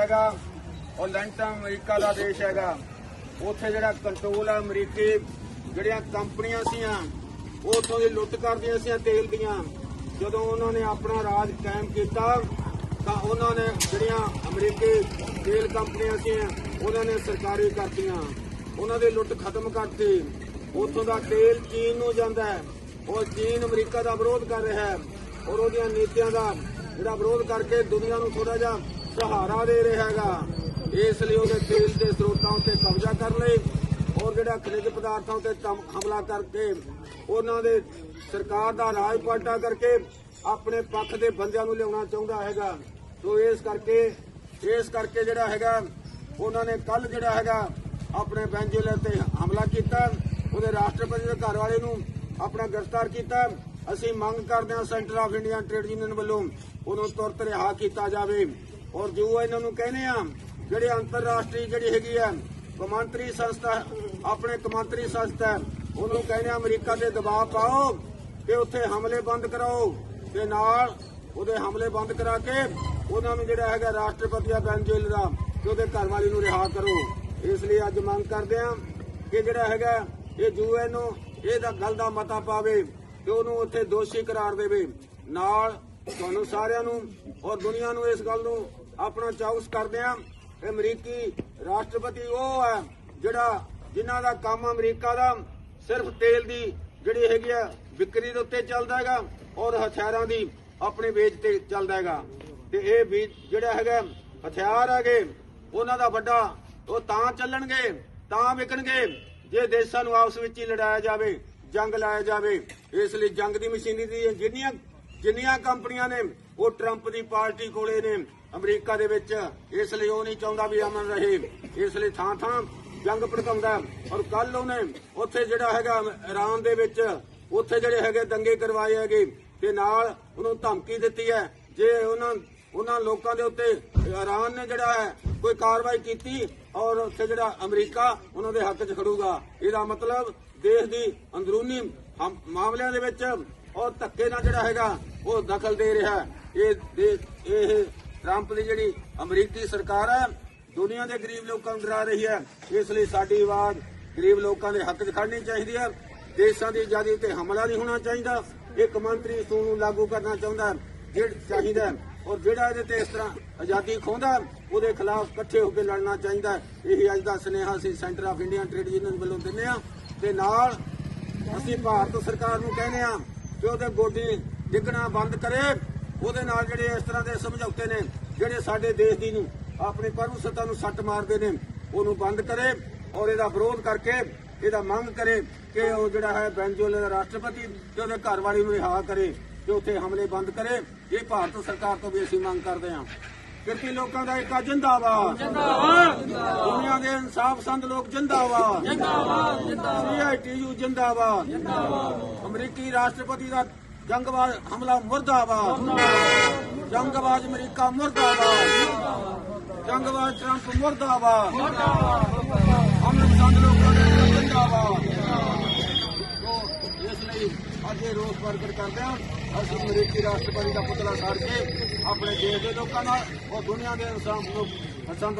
ਹੈਗਾ, ਉਹ ਲੰਟਨ ਅਮਰੀਕਾ ਦਾ ਦੇਸ਼ ਹੈਗਾ। ਉੱਥੇ ਜਿਹੜਾ ਕੰਟਰੋਲ ਹੈ ਅਮਰੀਕੀ, ਜਿਹੜੀਆਂ ਕੰਪਨੀਆਂ ਸੀਆਂ, ਉਹ ਉੱਥੋਂ ਦੀ ਲੁੱਟ ਕਰਦੀਆਂ ਸੀ ਤੇਲ ਦੀਆਂ। ਜਦੋਂ ਉਹਨਾਂ ਨੇ ਆਪਣਾ ਰਾਜ ਕਾਇਮ ਕੀਤਾ, ਤਾਂ ਉਹਨਾਂ ਨੇ ਜਿਹੜੀਆਂ ਅਮਰੀਕੀ ਤੇਲ ਕੰਪਨੀਆਂ ਸੀ ਉਹਨਾਂ ਨੇ ਸਰਕਾਰੀ ਕਰਤੀਆਂ। ਉਹਨਾਂ ਦੀ ਲੁੱਟ ਖਤਮ ਕਰਤੀ। ਉਥੋਂ ਦਾ ਤੇਲ ਚੀਨ ਨੂੰ ਜਾਂਦਾ ਹੈ। ਉਹ ਚੀਨ ਅਮਰੀਕਾ ਦਾ ਵਿਰੋਧ ਕਰ ਰਿਹਾ ਹੈ। ਔਰ ਉਹਦੀਆਂ ਨੀਤੀਆਂ ਦਾ ਜਿਹੜਾ ਵਿਰੋਧ ਕਰਕੇ ਦੁਨੀਆ ਨੂੰ ਥੋੜਾ ਜਿਹਾ ਸਹਾਰਾ ਦੇ ਰਿਹਾ ਹੈਗਾ। ਇਸ ਲਈ ਉਹਦੇ ਤੇਲ ਦੇ ਸਰੋਤਾਂ ਉੱਤੇ ਕਬਜ਼ਾ ਕਰਨ ਲਈ ਔਰ ਜਿਹੜਾ ਖਣਿਜ ਪਦਾਰਥਾਂ ਉੱਤੇ ਹਮਲਾ ਕਰਕੇ ਉਹਨਾਂ ਦੇ ਸਰਕਾਰ ਦਾ ਰਾਜ ਪਾਟਾ ਕਰਕੇ ਆਪਣੇ ਪੱਖ ਦੇ ਬੰਦਿਆਂ ਨੂੰ ਲਿਆਉਣਾ ਚਾਹੁੰਦਾ ਹੈਗਾ। ਸੋ ਇਸ ਕਰਕੇ ਇਸ ਕਰਕੇ ਜਿਹੜਾ ਹੈਗਾ, ਉਹਨਾਂ ਨੇ ਕੱਲ ਜਿਹੜਾ ਹੈਗਾ ਆਪਣੇ ਵੈਂਜੂਲਰ ਤੇ ਹਮਲਾ ਕੀਤਾ। ਉਹਦੇ ਰਾਸ਼ਟਰਪਤੀ ਦੇ ਘਰ ਵਾਲੇ ਨੂੰ ਆਪਣਾ ਗ੍ਰਿਫਤਾਰ ਕੀਤਾ। ਅਸੀਂ ਮੰਗ ਕਰਦੇ ਹਾਂ centre of Indian trade union ਵੱਲੋਂ ਉਹਨੂੰ ਤੁਰਤ ਰਿਹਾ ਕੀਤਾ ਜਾਵੇ। ਔਰ ਜੋ ਇਹਨਾਂ ਨੂੰ ਕਹਿੰਦੇ ਆ, ਜਿਹੜੇ ਅੰਤਰਰਾਸ਼ਟਰੀ ਜਿਹੜੀ ਹੈਗੀ ਆ, ਕਮਾਂਤਰੀ ਸੰਸਥਾ, ਆਪਣੇ ਕਮਾਂਤਰੀ ਸੰਸਥਾ, ਉਹਨੂੰ ਕਹਿੰਦੇ ਅਮਰੀਕਾ ਤੇ ਦਬਾਅ ਪਾਓ ਕਿ ਉੱਥੇ ਹਮਲੇ ਬੰਦ ਕਰਾਓ ਤੇ ਨਾਲ ਉਹਦੇ ਹਮਲੇ ਬੰਦ ਕਰਾ ਕੇ ਉਹਨਾਂ ਨੂੰ ਜਿਹੜਾ ਹੈਗਾ ਰਾਸ਼ਟਰਪਤੀ ਆ ਬੈਂਜੁਅਲ ਦਾ, ਤੇ ਉਹਦੇ ਘਰ ਵਾਲੀ ਨੂੰ ਰਿਹਾ ਕਰੋ। ਇਸ ਲਈ ਅੱਜ ਮੰਗ ਕਰਦੇ ਆ ਕਿ ਜਿਹੜਾ ਹੈਗਾ ਇਹ ਯੂਐਨ ਨੂੰ ਇਹ ਗੱਲ ਦਾ ਮਤਾ ਪਾਵੇ ਕਿ ਉਹਨੂੰ ਉੱਥੇ ਦੋਸ਼ੀ ਕਰਾਰ ਦੇਵੇ। ਨਾਲ ਤੁਹਾਨੂੰ ਸਾਰਿਆਂ ਨੂੰ ਔਰ ਦੁਨੀਆ ਨੂੰ ਇਸ ਗੱਲ ਨੂੰ ਆਪਣਾ ਚਾਉਸ ਕਰਦੇ ਆ। ਅਮਰੀਕੀ ਰਾਸ਼ਟਰਪਤੀ ਉਹ ਹੈ ਜਿਹੜਾ ਜਿਨ੍ਹਾਂ ਦਾ ਕੰਮ ਅਮਰੀਕਾ ਦਾ ਸਿਰਫ ਤੇਲ ਦੀ ਜਿਹੜੀ ਹੈਗੀ ਆ ਵਿਕਰੀ ਦੇ ਉੱਤੇ ਚੱਲਦਾ ਹੈਗਾ ਔਰ ਹਥਿਆਰਾਂ ਦੀ ਆਪਣੇ ਵੇਚ ਤੇ ਚੱਲਦਾ ਹੈਗਾ। ਤੇ ਇਹ ਵੀ ਜਿਹੜਾ ਹੈਗਾ ਹਥਿਆਰ ਹੈਗੇ, ਉਹਨਾਂ ਦਾ ਵੱਡਾ ਉਹ ਤਾਂ ਚੱਲਣਗੇ, ਤਾਂ ਵਿਕਣਗੇ, ਜੇ ਦੇਸ਼ਾਂ ਨੂੰ ਆਪਸ ਵਿੱਚ ਹੀ ਲੜਾਇਆ ਜਾਵੇ, ਜੰਗ ਲਾਇਆ ਜਾਵੇ। ਇਸ ਲਈ ਜੰਗ ਦੀ ਮਸ਼ੀਨਰੀ ਦੀ ਜਿੰਨੀਆਂ ਜਿੰਨੀਆਂ ਕੰਪਨੀਆਂ ਨੇ, ਉਹ ਟਰੰਪ ਦੀ ਪਾਰਟੀ ਕੋਲੇ ਨੇ। ਅਮਰੀਕਾ ਦੇ ਵਿੱਚ ਇਸ ਲਈ ਉਹ ਨਹੀਂ ਚਾਹੁੰਦਾ ਵੀ ਅਮਨ ਰਹੇ। ਇਸ ਲਈ ਥਾਂ ਥਾਂ ਜੰਗ ਭੜਕਾਉਂਦਾ ਔਰ ਕੱਲ ਉਹਨੇ ਉੱਥੇ ਜਿਹੜਾ ਹੈਗਾ ਇਰਾਨ ਦੇ ਵਿੱਚ ਉੱਥੇ ਜਿਹੜੇ ਹੈਗੇ ਦੰਗੇ ਕਰਵਾਏ ਹੈਗੇ ਤੇ ਨਾਲ ਉਹਨੂੰ ਧਮਕੀ ਦਿੱਤੀ ਹੈ। ਜੇ ਉਹਨਾਂ ਉਹਨਾਂ ਲੋਕਾਂ ਦੇ ਉੱਤੇ ਇਰਾਨ ਨੇ ਜਿਹੜਾ ਹੈ ਕੋਈ ਕਾਰਵਾਈ ਕੀਤੀ ਔਰ ਉੱਥੇ ਜਿਹੜਾ ਅਮਰੀਕਾ ਉਹਨਾਂ ਦੇ ਹੱਕ 'ਚ ਖੜੂਗਾ। ਇਹਦਾ ਮਤਲਬ ਦੇਸ਼ ਦੀ ਅੰਦਰੂਨੀ ਮਾਮਲਿਆਂ ਦੇ ਵਿੱਚ ਔਰ ਧੱਕੇ ਨਾਲ ਜਿਹੜਾ ਹੈਗਾ ਉਹ ਦਖਲ ਦੇ ਰਿਹਾ ਇਹ ਦੇ- ਇਹ ਟਰੰਪ ਦੀ ਜਿਹੜੀ ਅਮਰੀਕੀ ਸਰਕਾਰ ਹੈ ਦੁਨੀਆ ਦੇ ਗਰੀਬ ਲੋਕਾਂ ਨੂੰ ਡਰਾ ਰਹੀ ਹੈ। ਇਸ ਲਈ ਸਾਡੀ ਆਵਾਜ਼ ਗਰੀਬ ਲੋਕਾਂ ਦੇ ਹੱਕ 'ਚ ਖੜਨੀ ਚਾਹੀਦੀ ਹੈ। ਦੇਸ਼ਾਂ ਦੀ ਆਜ਼ਾਦੀ ਤੇ ਹਮਲਾ ਨਹੀਂ ਹੋਣਾ ਚਾਹੀਦਾ। ਇਹ ਮੰਤਰੀ ਸੂਨ ਨੂੰ ਲਾਗੂ ਕਰਨਾ ਚਾਹੁੰਦਾ ਜਿਹੜਾ ਚਾਹੀਦਾ ਔਰ ਜਿਹੜਾ ਇਹਦੇ ਤੇ ਇਸ ਤਰ੍ਹਾਂ ਆਜ਼ਾਦੀ ਖੋਹਦਾ ਹੈ, ਉਹਦੇ ਖਿਲਾਫ ਇਕੱਠੇ ਹੋ ਕੇ ਲੜਨਾ ਚਾਹੀਦਾ ਹੈ। ਇਹੀ ਅੱਜ ਦਾ ਸੁਨੇਹਾ ਅਸੀਂ centre of Indian trade union ਵੱਲੋਂ ਦਿੰਦੇ ਆ ਤੇ ਨਾਲ ਅਸੀਂ ਭਾਰਤ ਸਰਕਾਰ ਨੂੰ ਕਹਿੰਦੇ ਆ ਕਿ ਉਹਦੇ ਗੋਡੀ ਡਿੱਗਣਾ ਬੰਦ ਕਰੇ। ਉਹਦੇ ਨਾਲ ਜਿਹੜੇ ਇਸ ਤਰ੍ਹਾਂ ਦੇ ਸਮਝੌਤੇ ਨੇ ਜਿਹੜੇ ਸਾਡੇ ਦੇਸ਼ ਦੀ ਨੂੰ ਆਪਣੀ ਪਰਮਸਤਾ ਨੂੰ ਸੱਟ ਮਾਰਦੇ ਨੇ ਉਹਨੂੰ ਬੰਦ ਕਰੇ ਔਰ ਇਹਦਾ ਵਿਰੋਧ ਕਰਕੇ ਇਹਦਾ ਮੰਗ ਕਰੇ ਕਿ ਉਹ ਜਿਹੜਾ ਹੈ ਬੈਂਜੋਲੇ ਦਾ ਰਾਸ਼ਟਰਪਤੀ ਤੇ ਉਹਦੇ ਘਰ ਵਾਲੀ ਨੂੰ ਰਿਹਾ ਕਰੇ ਤੇ ਉੱਥੇ ਹਮਲੇ ਬੰਦ ਕਰੇ। ਇਹ ਭਾਰਤ ਸਰਕਾਰ ਤੋਂ ਵੀ ਅਸੀਂ ਮੰਗ ਕਰਦੇ ਹਾਂ। ਕਿਰਤੀ ਲੋਕਾਂ ਦਾ ਇੱਕ ਜਿੰਦਾਬਾਦ। ਜਿੰਦਾਬਾਦ। ਦੁਨੀਆ ਦੇ ਇਨਸਾਫ ਪਸੰਦ ਲੋਕ ਜਿੰਦਾਬਾਦ। ਜਿੰਦਾਬਾਦ ਜਿੰਦਾਬਾਦ। ਸੀਆਈਟੀਯੂ ਜਿੰਦਾਬਾਦ। ਜਿੰਦਾਬਾਦ। ਅਮਰੀਕੀ ਰਾਸ਼ਟਰਪਤੀ ਦਾ ਜੰਗਬਾਜ਼ ਹਮਲਾ ਮੁਰਦਾਬਾਦ। ਜੰਗਬਾਜ਼ ਅਮਰੀਕਾ ਮੁਰਦਾਬਾਦ। ਜੰਗਬਾਜ਼ ਟਰੰਪ ਮੁਰਦਾਬਾਦ। ਅਮਨ ਪਸੰਦ ਲੋਕਾਂ ਦਾ ਜਿੰਦਾਬਾਦ ਇਸ ਲਈ ਅੱਜ ਇਹ ਰੋਸ ਪ੍ਰਗਟ ਕਰਦੇ ਹਾਂ। ਅਸੀਂ ਅਮਰੀਕੀ ਰਾਸ਼ਟਰਪਤੀ ਦਾ ਪੁਤਲਾ ਸਾੜ ਕੇ ਆਪਣੇ ਦੇਸ਼ ਦੇ ਲੋਕਾਂ ਨਾਲ ਔਰ ਦੁਨੀਆ ਦੇ ਇਨਸਾਨ ਨੂੰ ਪਸੰਦ